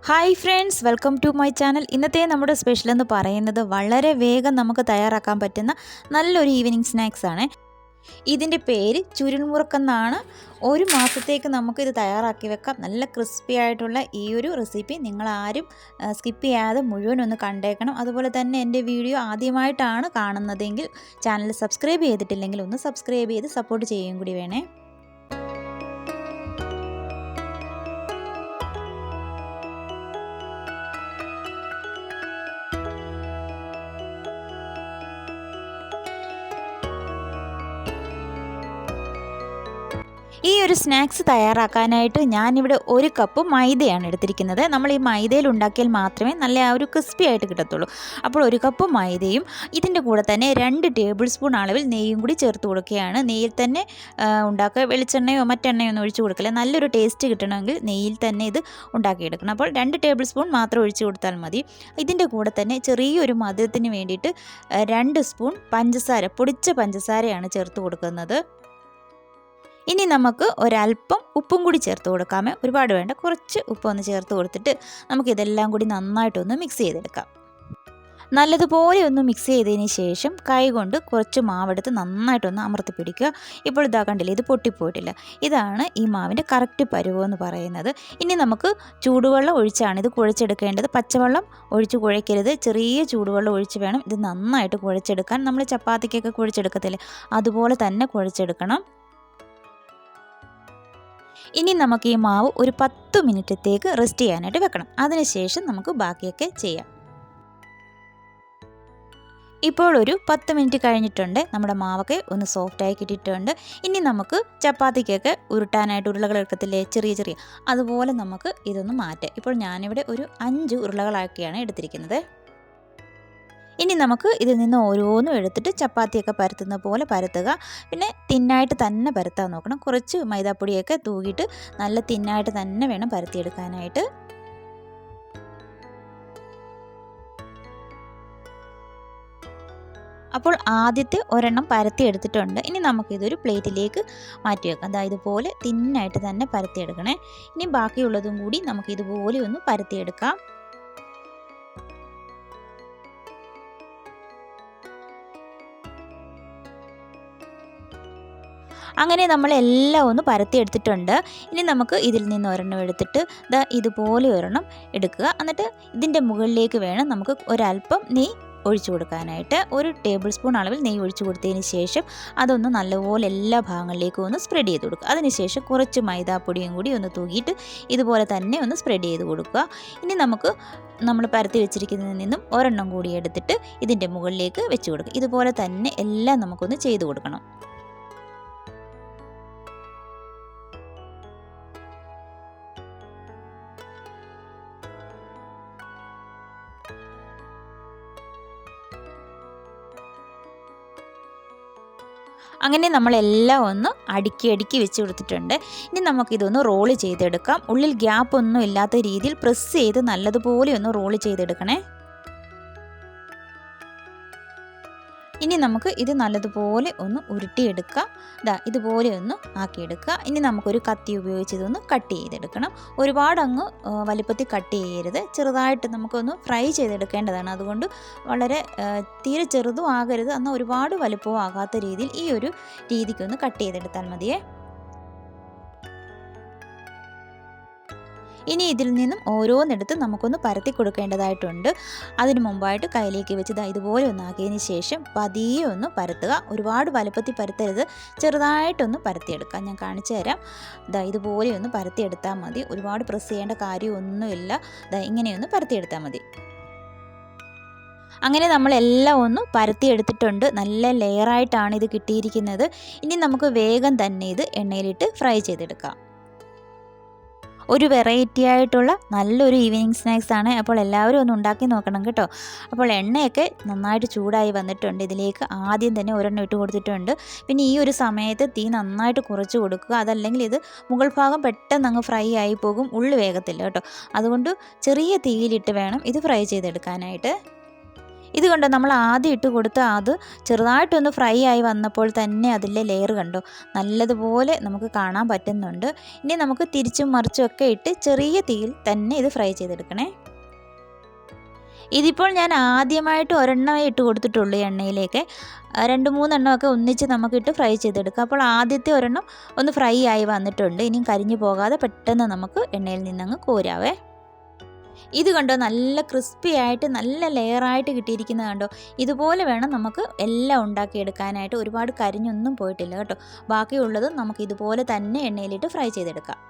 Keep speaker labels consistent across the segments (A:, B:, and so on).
A: Hi friends welcome to my channel ഇന്നത്തെ നമ്മുടെ special എന്ന് പറയുന്നത് വളരെ വേഗം നമുക്ക് തയ്യാറാക്കാൻ പറ്റുന്ന നല്ലൊരു ഈവനിങ് സ്നാക്സ് ആണ്. ഇതിന്റെ പേര് ചുരുൾമുറുക്കെന്നാണ് ഒരു മാസത്തേക്ക് നമുക്കിത് തയ്യാറാക്കി വെക്കാം. നല്ല ക്രിസ്പി ആയിട്ടുള്ള ഈ ഒരു റെസിപ്പി നിങ്ങളാരും സ്കിപ്പ് ചെയ്യാതെ മുഴുവൻ ഒന്ന് കണ്ടേക്കണം. അതുപോലെ തന്നെ എന്റെ വീഡിയോ ആദ്യമായിട്ടാണ് കാണുന്നതെങ്കിൽ ചാനൽ സബ്സ്ക്രൈബ് ചെയ്തിട്ടില്ലെങ്കിൽ ഒന്ന് സബ്സ്ക്രൈബ് ചെയ്ത് സപ്പോർട്ട് ചെയ്യുകയും കൂടി വേണേ. ഈ ഒരു സ്നാക്സ് തയ്യാറാക്കാനായിട്ട് ഞാനിവിടെ ഒരു കപ്പ് മൈദയാണ് എടുത്തിരിക്കുന്നത്. നമ്മൾ ഈ മൈദയിൽ ഉണ്ടാക്കിയാൽ മാത്രമേ നല്ല ആ ഒരു ക്രിസ്പി ആയിട്ട് കിട്ടത്തുള്ളൂ. അപ്പോൾ ഒരു കപ്പ് മൈദയും ഇതിന്റെ കൂടെ തന്നെ രണ്ട് ടേബിൾ സ്പൂൺ അളവിൽ നെയ്യും കൂടി ചേർത്ത് കൊടുക്കുകയാണ്. നെയ്യിൽ തന്നെ ഉണ്ടാക്കുക വെളിച്ചെണ്ണയോ മറ്റെണ്ണയോ ഒന്നും ഒഴിച്ച് കൊടുക്കില്ല. നല്ലൊരു ടേസ്റ്റ് കിട്ടണമെങ്കിൽ നെയ്യിൽ തന്നെ ഇത് ഉണ്ടാക്കിയെടുക്കണം. അപ്പോൾ രണ്ട് ടേബിൾ സ്പൂൺ മാത്രം ഒഴിച്ച് കൊടുത്താൽ മതി. ഇതിന്റെ കൂടെ തന്നെ ചെറിയൊരു മധുരത്തിന് വേണ്ടിയിട്ട് രണ്ട് സ്പൂൺ പഞ്ചസാര പൊടിച്ച പഞ്ചസാരയാണ് ചേർത്ത് കൊടുക്കുന്നത്. ഇനി നമുക്ക് ഒരല്പം ഉപ്പും കൂടി ചേർത്ത് കൊടുക്കാമേ. ഒരുപാട് വേണ്ട കുറച്ച് ഉപ്പ് ഒന്ന് ചേർത്ത് കൊടുത്തിട്ട് നമുക്കിതെല്ലാം കൂടി നന്നായിട്ടൊന്ന് മിക്സ് ചെയ്തെടുക്കാം. നല്ലതുപോലെ ഒന്ന് മിക്സ് ചെയ്തതിന് ശേഷം കൈ കൊണ്ട് കുറച്ച് മാവെടുത്ത് നന്നായിട്ടൊന്ന് അമർത്തി പിടിക്കുക. ഇപ്പോൾ ഇതാ കണ്ടില്ലേ ഇത് പൊട്ടിപ്പോയിട്ടില്ല. ഇതാണ് ഈ മാവിന്റെ കറക്റ്റ് പരുവം എന്ന് പറയുന്നത്. ഇനി നമുക്ക് ചൂടുവെള്ളം ഒഴിച്ചാണ് ഇത് കുഴച്ചെടുക്കേണ്ടത്. പച്ചവെള്ളം ഒഴിച്ച് കുഴയ്ക്കരുത്. ചെറിയ ചൂടുവെള്ളം ഒഴിച്ച് വേണം ഇത് നന്നായിട്ട് കുഴച്ചെടുക്കാൻ. നമ്മൾ ചപ്പാത്തിക്കൊക്കെ കുഴച്ചെടുക്കത്തില്ലേ അതുപോലെ തന്നെ കുഴച്ചെടുക്കണം. ഇനി നമുക്ക് ഈ മാവ് ഒരു പത്ത് മിനിറ്റത്തേക്ക് റെസ്റ്റ് ചെയ്യാനായിട്ട് വെക്കണം. അതിനുശേഷം നമുക്ക് ബാക്കിയൊക്കെ ചെയ്യാം. ഇപ്പോൾ ഒരു പത്ത് മിനിറ്റ് കഴിഞ്ഞിട്ടുണ്ട്. നമ്മുടെ മാവൊക്കെ ഒന്ന് സോഫ്റ്റായി കിട്ടിയിട്ടുണ്ട്. ഇനി നമുക്ക് ചപ്പാത്തിക്കൊക്കെ ഉരുട്ടാനായിട്ട് ഉരുളകൾ എടുക്കത്തില്ലേ? ചെറിയ ചെറിയ. അതുപോലെ നമുക്ക് ഇതൊന്ന് മാറ്റാം. ഇപ്പോൾ ഞാനിവിടെ ഒരു അഞ്ച് ഉരുളകളാക്കിയാണ് എടുത്തിരിക്കുന്നത്. ഇനി നമുക്ക് ഇതിൽ നിന്ന് ഓരോന്നും എടുത്തിട്ട് ചപ്പാത്തിയൊക്കെ പരത്തുന്ന പോലെ പരത്തുക. പിന്നെ തിന്നായിട്ട് തന്നെ പരത്താൻ നോക്കണം. കുറച്ച് മൈദാപ്പൊടിയൊക്കെ തൂകിയിട്ട് നല്ല തിന്നായിട്ട് തന്നെ വേണം പരത്തിയെടുക്കാനായിട്ട്. അപ്പോൾ ആദ്യത്തെ ഒരെണ്ണം പരത്തി എടുത്തിട്ടുണ്ട് ഇനി നമുക്കിതൊരു പ്ലേറ്റിലേക്ക് മാറ്റി വെക്കാം. അതായത് ഇതുപോലെ തിന്നായിട്ട് തന്നെ പരത്തിയെടുക്കണേ. ഇനി ബാക്കിയുള്ളതും കൂടി നമുക്ക് ഇതുപോലെ ഒന്ന് പരത്തിയെടുക്കാം. അങ്ങനെ നമ്മൾ എല്ലാം ഒന്ന് പരത്തി എടുത്തിട്ടുണ്ട്. ഇനി നമുക്ക് ഇതിൽ നിന്ന് ഒരെണ്ണം എടുത്തിട്ട് ദാ ഇതുപോലെ ഒരെണ്ണം എടുക്കുക. എന്നിട്ട് ഇതിന്റെ മുകളിലേക്ക് വേണം നമുക്ക് ഒരല്പം നെയ് ഒഴിച്ചു കൊടുക്കാനായിട്ട്. ഒരു ടേബിൾ സ്പൂൺ അളവിൽ നെയ്യ് ഒഴിച്ചു കൊടുത്തതിന് ശേഷം അതൊന്ന് നല്ലപോലെ എല്ലാ ഭാഗങ്ങളിലേക്കും ഒന്ന് സ്പ്രെഡ് ചെയ്ത് കൊടുക്കുക. അതിനുശേഷം കുറച്ച് മൈദാപ്പൊടിയും കൂടി ഒന്ന് തൂക്കിയിട്ട് ഇതുപോലെ തന്നെ ഒന്ന് സ്പ്രെഡ് ചെയ്ത് കൊടുക്കുക. ഇനി നമുക്ക് നമ്മൾ പരത്തി വെച്ചിരിക്കുന്നതിൽ നിന്നും ഒരെണ്ണം കൂടി എടുത്തിട്ട് ഇതിന്റെ മുകളിലേക്ക് വെച്ച് കൊടുക്കുക. ഇതുപോലെ തന്നെ എല്ലാം നമുക്കൊന്ന് ചെയ്ത് കൊടുക്കണം. അങ്ങനെ നമ്മളെല്ലാം ഒന്ന് അടുക്കി അടുക്കി വെച്ച് കൊടുത്തിട്ടുണ്ട്. ഇനി നമുക്കിതൊന്ന് റോൾ ചെയ്തെടുക്കാം. ഉള്ളിൽ ഗ്യാപ്പ് ഒന്നും ഇല്ലാത്ത രീതിയിൽ പ്രസ് ചെയ്ത് നല്ലതുപോലെ ഒന്ന് റോൾ ചെയ്തെടുക്കണേ. ഇനി നമുക്ക് ഇത് നല്ലതുപോലെ ഒന്ന് ഉരുട്ടിയെടുക്കാം. ഇതാ ഇതുപോലെ ഒന്ന് ആക്കിയെടുക്കുക. ഇനി നമുക്കൊരു കത്തി ഉപയോഗിച്ച് ഇതൊന്ന് കട്ട് ചെയ്തെടുക്കണം. ഒരുപാട് അങ്ങ് വലുപ്പത്തിൽ കട്ട് ചെയ്യരുത്. ചെറുതായിട്ട് നമുക്കൊന്ന് ഫ്രൈ ചെയ്തെടുക്കേണ്ടതാണ്. അതുകൊണ്ട് വളരെ തീരെ ചെറുതും ആകരുത്. എന്നാൽ ഒരുപാട് വലുപ്പവും ആകാത്ത രീതിയിൽ ഈ ഒരു രീതിക്കൊന്ന് കട്ട് ചെയ്തെടുത്താൽ മതിയേ. ഇനി ഇതിൽ നിന്നും ഓരോന്നെടുത്ത് നമുക്കൊന്ന് പരത്തി കൊടുക്കേണ്ടതായിട്ടുണ്ട്. അതിന് മുമ്പായിട്ട് കയ്യിലേക്ക് വെച്ച് ഇതാ ഇതുപോലെ ഒന്നാക്കിയതിന് ശേഷം പതിയെ ഒന്ന് പരത്തുക. ഒരുപാട് വലുപ്പത്തിൽ പരത്തരുത്. ചെറുതായിട്ടൊന്ന് പരത്തിയെടുക്കാം. ഞാൻ കാണിച്ചു തരാം. ഇതാ ഇതുപോലെ ഒന്ന് പരത്തിയെടുത്താൽ മതി. ഒരുപാട് പ്രസ് ചെയ്യേണ്ട കാര്യമൊന്നുമില്ല. ഇതാ ഇങ്ങനെയൊന്ന് പരത്തിയെടുത്താൽ മതി. അങ്ങനെ നമ്മളെല്ലാം ഒന്ന് പരത്തിയെടുത്തിട്ടുണ്ട്. നല്ല ലെയറായിട്ടാണ് ഇത് കിട്ടിയിരിക്കുന്നത്. ഇനി നമുക്ക് വേഗം തന്നെ ഇത് എണ്ണയിലിട്ട് ഫ്രൈ ചെയ്തെടുക്കാം. ഒരു വെറൈറ്റി ആയിട്ടുള്ള നല്ലൊരു ഈവനിങ് സ്നാക്സ് ആണ് അപ്പോൾ എല്ലാവരും ഒന്ന് ഉണ്ടാക്കി നോക്കണം കേട്ടോ. അപ്പോൾ എണ്ണയൊക്കെ നന്നായിട്ട് ചൂടായി വന്നിട്ടുണ്ട്. ഇതിലേക്ക് ആദ്യം തന്നെ ഒരെണ്ണം ഇട്ട് കൊടുത്തിട്ടുണ്ട്. പിന്നെ ഈ ഒരു സമയത്ത് തീ നന്നായിട്ട് കുറച്ച് കൊടുക്കുക. അതല്ലെങ്കിൽ ഇത് മുകൾ ഭാഗം പെട്ടെന്ന് അങ്ങ് ഫ്രൈ ആയി പോകും. ഉള്ളു വേഗത്തില്ല കേട്ടോ. അതുകൊണ്ട് ചെറിയ തീയിലിട്ട് വേണം ഇത് ഫ്രൈ ചെയ്തെടുക്കാനായിട്ട്. ഇത് കണ്ടോ നമ്മൾ ആദ്യം ഇട്ട് കൊടുത്ത അത് ചെറുതായിട്ടൊന്ന് ഫ്രൈ ആയി വന്നപ്പോൾ തന്നെ അതിലെ ലെയർ കണ്ടോ. നല്ലതുപോലെ നമുക്ക് കാണാൻ പറ്റുന്നുണ്ട്. ഇനി നമുക്ക് തിരിച്ചും മറിച്ചും ഒക്കെ ഇട്ട് ചെറിയ തീയിൽ തന്നെ ഇത് ഫ്രൈ ചെയ്തെടുക്കണേ. ഇതിപ്പോൾ ഞാൻ ആദ്യമായിട്ട് ഒരെണ്ണമേ ഇട്ട് കൊടുത്തിട്ടുള്ളൂ എണ്ണയിലേക്ക്. രണ്ട് മൂന്നെണ്ണമൊക്കെ ഒന്നിച്ച് നമുക്കിട്ട് ഫ്രൈ ചെയ്തെടുക്കാം. അപ്പോൾ ആദ്യത്തെ ഒരെണ്ണം ഒന്ന് ഫ്രൈ ആയി വന്നിട്ടുണ്ട്. ഇനിയും കരിഞ്ഞു പോകാതെ പെട്ടെന്ന് നമുക്ക് എണ്ണയിൽ നിന്നങ്ങ് കോരാവേ. ഇത് കണ്ടോ? നല്ല ക്രിസ്പി ആയിട്ട് നല്ല ലെയറായിട്ട് കിട്ടിയിരിക്കുന്നത് കണ്ടോ? ഇതുപോലെ വേണം നമുക്ക് എല്ലാം ഉണ്ടാക്കിയെടുക്കാനായിട്ട്. ഒരുപാട് കരിഞ്ഞൊന്നും പോയിട്ടില്ല കേട്ടോ. ബാക്കിയുള്ളത് നമുക്ക് ഇതുപോലെ തന്നെ എണ്ണയിലിട്ട് ഫ്രൈ ചെയ്തെടുക്കാം.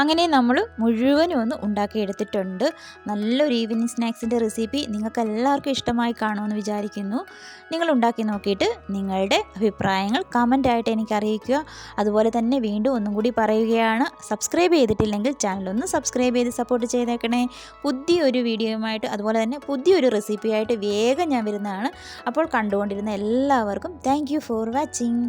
A: അങ്ങനെ നമ്മൾ മുഴുവനും ഒന്ന് ഉണ്ടാക്കിയെടുത്തിട്ടുണ്ട്. നല്ലൊരു ഈവനിങ് സ്നാക്സിന്റെ റെസിപ്പി നിങ്ങൾക്ക് എല്ലാവർക്കും ഇഷ്ടമായി കാണുമെന്ന് വിചാരിക്കുന്നു. നിങ്ങൾ ഉണ്ടാക്കി നോക്കിയിട്ട് നിങ്ങളുടെ അഭിപ്രായങ്ങൾ കമന്റായിട്ട് എനിക്ക് അറിയിക്കുക. അതുപോലെ തന്നെ വീണ്ടും ഒന്നും കൂടി പറയുകയാണ്. സബ്സ്ക്രൈബ് ചെയ്തിട്ടില്ലെങ്കിൽ ചാനലൊന്ന് സബ്സ്ക്രൈബ് ചെയ്ത് സപ്പോർട്ട് ചെയ്തേക്കണേ. പുതിയൊരു വീഡിയോയുമായിട്ട് അതുപോലെ തന്നെ പുതിയൊരു റെസിപ്പിയായിട്ട് വേഗം ഞാൻ വരുന്നതാണ്. അപ്പോൾ കണ്ടുകൊണ്ടിരുന്ന എല്ലാവർക്കും താങ്ക് ഫോർ വാച്ചിങ്